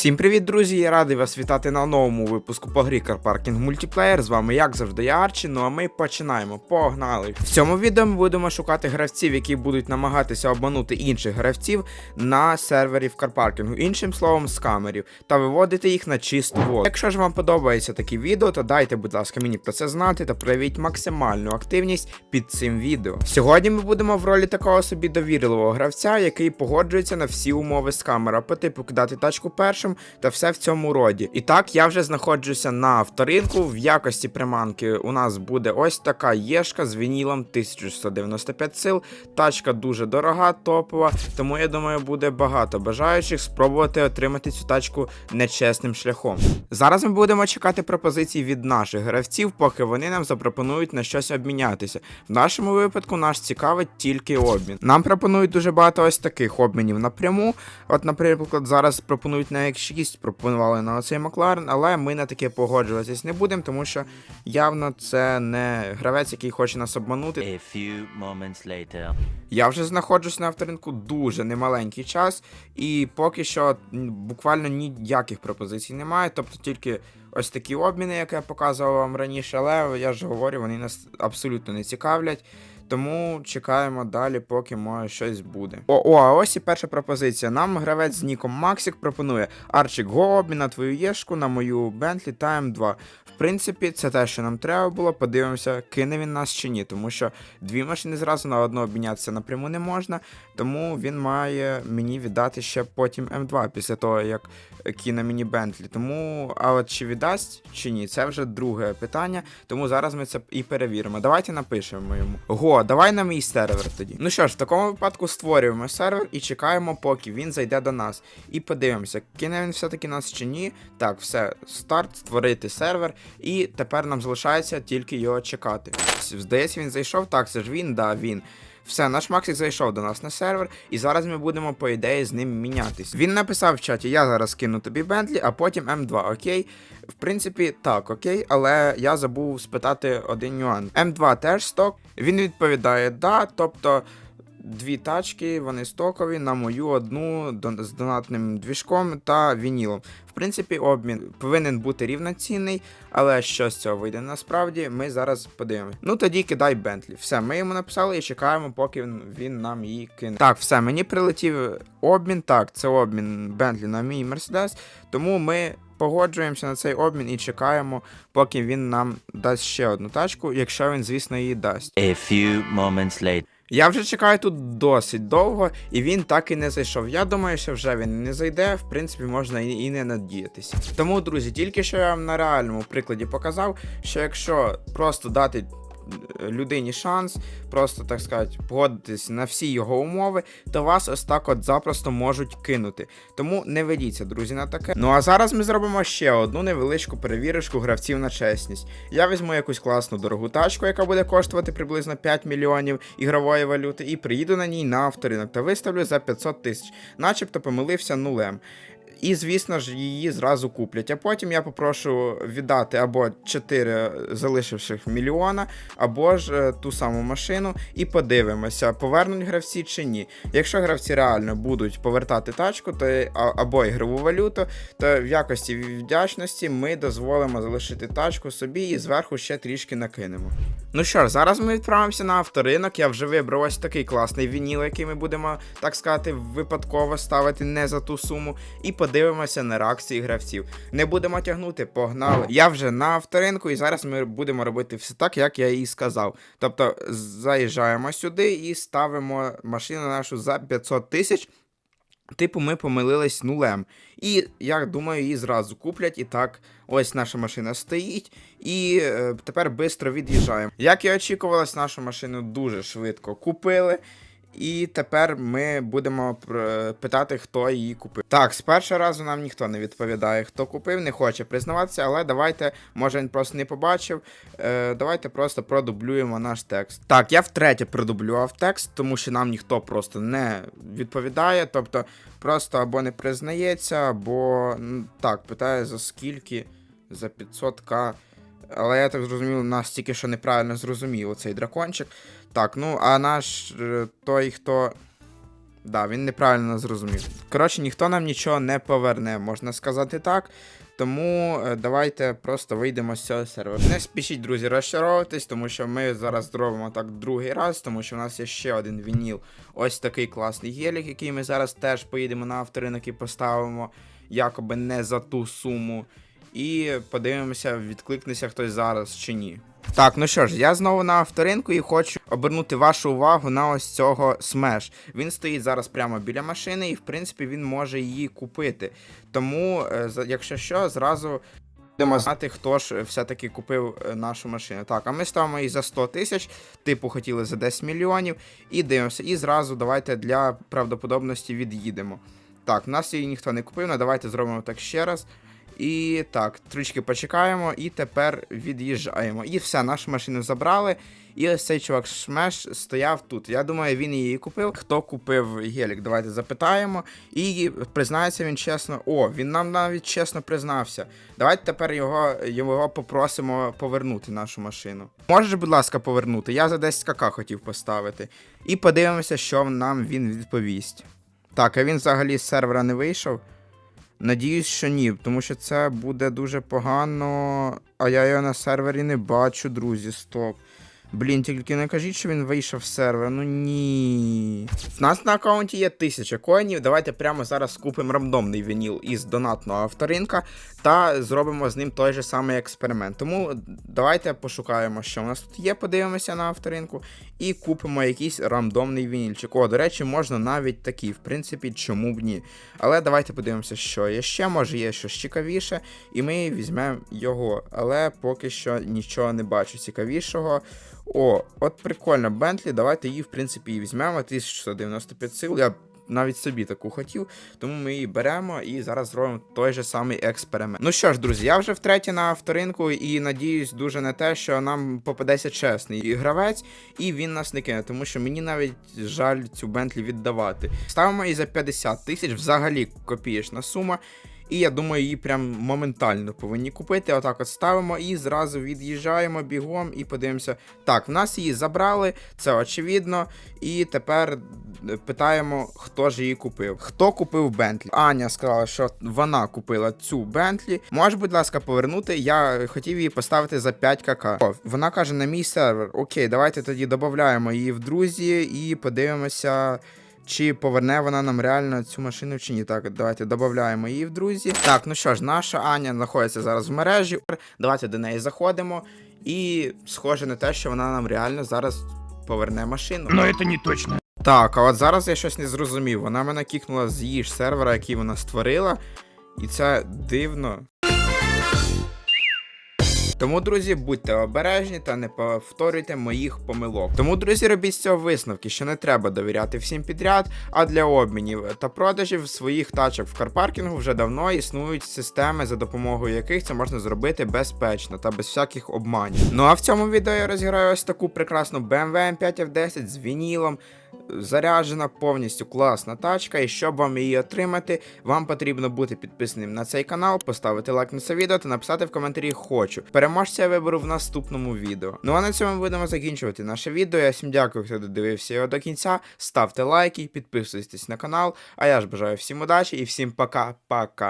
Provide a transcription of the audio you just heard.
Всім привіт, друзі! Я радий вас вітати на новому випуску по грі Parking Multiplayer. З вами, як завжди, я Арчі. Ну а ми починаємо. Погнали! В цьому відео ми будемо шукати гравців, які будуть намагатися обманути інших гравців на сервері в карпаркінгу, іншим словом, скамерів, та виводити їх на чисту воду. Якщо ж вам подобається такі відео, то дайте, будь ласка, мені про це знати та проявіть максимальну активність під цим відео. Сьогодні ми будемо в ролі такого собі довірливого гравця, який погоджується на всі умови скамера, по типу кидати тачку першим та все в цьому роді. І так, я вже знаходжуся на авторинку. В якості приманки у нас буде ось така єшка з вінілом 1195 сил. Тачка дуже дорога, топова, тому я думаю, буде багато бажаючих спробувати отримати цю тачку нечесним шляхом. Зараз ми будемо чекати пропозицій від наших гравців, поки вони нам запропонують на щось обмінятися. В нашому випадку нас цікавить тільки обмін. Нам пропонують дуже багато ось таких обмінів напряму. От, наприклад, зараз пропонують на X6, пропонували на оцей Макларен, але ми на таке погоджуватись не будемо, тому що явно це не гравець, який хоче нас обманути. A few moments later. Я вже знаходжусь на авторинку дуже немаленький час, і поки що буквально ніяких пропозицій немає, тобто тільки ось такі обміни, як я показував вам раніше, але я ж говорю, вони нас абсолютно не цікавлять. Тому чекаємо далі, поки може щось буде. О, о, а ось і перша пропозиція. Нам гравець з Ніком Максик пропонує Арчик го обмін на твою єшку, на мою Bentley та М2. В принципі, це те, що нам треба було. Подивимося, кине він нас чи ні, тому що дві машини зразу на одну обмінятися напряму не можна. Тому він має мені віддати ще потім М2 після того, як кине мені Бентлі. Тому, а от чи віддасть, чи ні, це вже друге питання. Тому зараз ми це і перевіримо. Давайте напишемо йому. Го, давай на мій сервер тоді. Ну що ж, в такому випадку створюємо сервер і чекаємо, поки він зайде до нас. І подивимося, кине він все-таки нас чи ні. Так, все, старт, створити сервер. І тепер нам залишається тільки його чекати. Здається, він зайшов. Так, це ж він, да, він. Все, наш Максик зайшов до нас на сервер, і зараз ми будемо, по ідеї, з ним мінятись. Він написав в чаті: я зараз кину тобі Бентлі, а потім М2, окей. В принципі, так, окей, але я забув спитати один нюанс. М2 теж сток. Він відповідає да, тобто. Дві тачки, вони стокові, на мою одну з донатним двіжком та вінілом. В принципі, обмін повинен бути рівноцінний, але що з цього вийде насправді, ми зараз подивимося. Ну тоді кидай Бентлі. Все, ми йому написали і чекаємо, поки він, нам її кине. Так, все, мені прилетів обмін. Так, це обмін Бентлі на мій Мерседес. Тому ми погоджуємося на цей обмін і чекаємо, поки він нам дасть ще одну тачку, якщо він, звісно, її дасть. A few moments later. Я вже чекаю тут досить довго, і він так і не зайшов. Я думаю, що вже він не зайде, в принципі, можна і, не надіятися. Тому, друзі, тільки що я вам на реальному прикладі показав, що якщо просто дати людині шанс, просто так сказати, погодитись на всі його умови, то вас ось так от запросто можуть кинути. Тому не ведіться, друзі, на таке. Ну а зараз ми зробимо ще одну невеличку перевірочку гравців на чесність. Я візьму якусь класну дорогу тачку, яка буде коштувати приблизно 5 мільйонів ігрової валюти, і приїду на ній на авторинок та виставлю за 500 тисяч, начебто помилився нулем. І, звісно ж, її зразу куплять. А потім я попрошу віддати або 4 залишивших мільйона, або ж е, ту саму машину, і подивимося, повернуть гравці чи ні. Якщо гравці реально будуть повертати тачку, то або ігрову валюту, то в якості вдячності ми дозволимо залишити тачку собі і зверху ще трішки накинемо. Ну що ж, зараз ми відправимося на авторинок. Я вже вибрав ось такий класний вініл, який ми будемо, так сказати, випадково ставити не за ту суму. І на реакції гравців. Не будемо тягнути, погнали. Я вже на авторинку, і зараз ми будемо робити все так, як я і сказав. Тобто заїжджаємо сюди і ставимо машину нашу за 500 тисяч. Типу, ми помилились нулем. І я думаю, її зразу куплять. І так, ось наша машина стоїть. І е, тепер швидко від'їжджаємо. Як і очікувалось, нашу машину дуже швидко купили. І тепер ми будемо питати, хто її купив. Так, з першого разу нам ніхто не відповідає, хто купив, не хоче признаватися, але давайте, може він просто не побачив. Е, давайте просто продублюємо наш текст. Так, я втретє продублював текст, тому що нам ніхто просто не відповідає. Тобто просто або не признається, або так, питає за скільки, за 500к. Але я так зрозумів, нас тільки що неправильно зрозумів цей дракончик. Так, ну а наш е, той, хто Да, він неправильно зрозумів. Коротше, ніхто нам нічого не поверне, можна сказати так. Тому е, давайте просто вийдемо з цього серверу. Не спішіть, друзі, розчаровуватись, тому що ми зараз зробимо так другий раз, тому що в нас є ще один вініл. Ось такий класний гелік, який ми зараз теж поїдемо на авторинок і поставимо, якоби не за ту суму. І подивимося, відкликнеться хтось зараз чи ні. Так, ну що ж, я знову на авторинку і хочу обернути вашу увагу на ось цього Smash. Він стоїть зараз прямо біля машини, і в принципі він може її купити. Тому, е, якщо що, зразу будемо знати, хто ж все-таки купив е, нашу машину. Так, а ми ставимо її за 100 тисяч, типу хотіли за 10 мільйонів, і дивимося. І зразу давайте для правдоподобності від'їдемо. Так, нас її ніхто не купив, ну давайте зробимо так ще раз. І так, трішки почекаємо, і тепер від'їжджаємо. І все, нашу машину забрали. І ось цей чувак Шмеш стояв тут. Я думаю, він її купив. Хто купив гелік? Давайте запитаємо. І признається він чесно. О, він нам навіть чесно признався. Давайте тепер його, його попросимо повернути нашу машину. Можеш, будь ласка, повернути? Я за 10 кк хотів поставити. І подивимося, що нам він відповість. Так, а він взагалі з сервера не вийшов. Надіюсь, що ні, тому що це буде дуже погано. А я його на сервері не бачу, друзі. Стоп. Блін, тільки не кажіть, що він вийшов з сервера. Ну ні. В нас на аккаунті є 1000 коїнів. Давайте прямо зараз купимо рандомний вініл із донатного авторинка та зробимо з ним той же самий експеримент. Тому давайте пошукаємо, що у нас тут є, подивимося на авторинку, і купимо якийсь рандомний вінільчик. О, до речі, можна навіть такий, в принципі, чому б ні. Але давайте подивимося, що є ще, може є щось цікавіше, і ми візьмемо його. Але поки що нічого не бачу цікавішого. О, от прикольно, Бентлі, давайте її, в принципі, і візьмемо. 1695 сил. Я навіть собі таку хотів, тому ми її беремо і зараз зробимо той же самий експеримент. Ну що ж, друзі, я вже втретє на авторинку і надіюсь дуже на те, що нам попадеться чесний гравець, і він нас не кине, тому що мені навіть жаль цю Бентлі віддавати. Ставимо її за 50 тисяч, взагалі копієчна сума. І я думаю, її прям моментально повинні купити. Отак от ставимо і зразу від'їжджаємо бігом і подивимося. Так, в нас її забрали, це очевидно. І тепер е, питаємо, хто ж її купив. Хто купив Бентлі? Аня сказала, що вона купила цю Бентлі. Можеш, будь ласка, повернути. Я хотів її поставити за 5 кк. Вона каже на мій сервер. Окей, давайте тоді додаємо її в друзі і подивимося. Чи поверне вона нам реально цю машину чи ні? Так, давайте додаємо її в друзі. Так, ну що ж, наша Аня знаходиться зараз в мережі. Давайте до неї заходимо. І схоже на те, що вона нам реально зараз поверне машину. Но это не точно. Так, а от зараз я щось не зрозумів. Вона мене кікнула з її ж сервера, який вона створила. І це дивно. Тому, друзі, будьте обережні та не повторюйте моїх помилок. Тому, друзі, робіть з цього висновки, що не треба довіряти всім підряд, а для обмінів та продажів своїх тачок в карпаркінгу вже давно існують системи, за допомогою яких це можна зробити безпечно та без всяких обманів. Ну а в цьому відео я розіграю ось таку прекрасну BMW M5 F10 з вінілом. Заряджена повністю класна тачка, і щоб вам її отримати, вам потрібно бути підписаним на цей канал, поставити лайк на це відео та написати в коментарі хочу. Переможця я виберу в наступному відео. Ну а на цьому ми будемо закінчувати наше відео. Я всім дякую, хто додивився його до кінця. Ставте лайки, підписуйтесь на канал. А я ж бажаю всім удачі і всім пока-пока.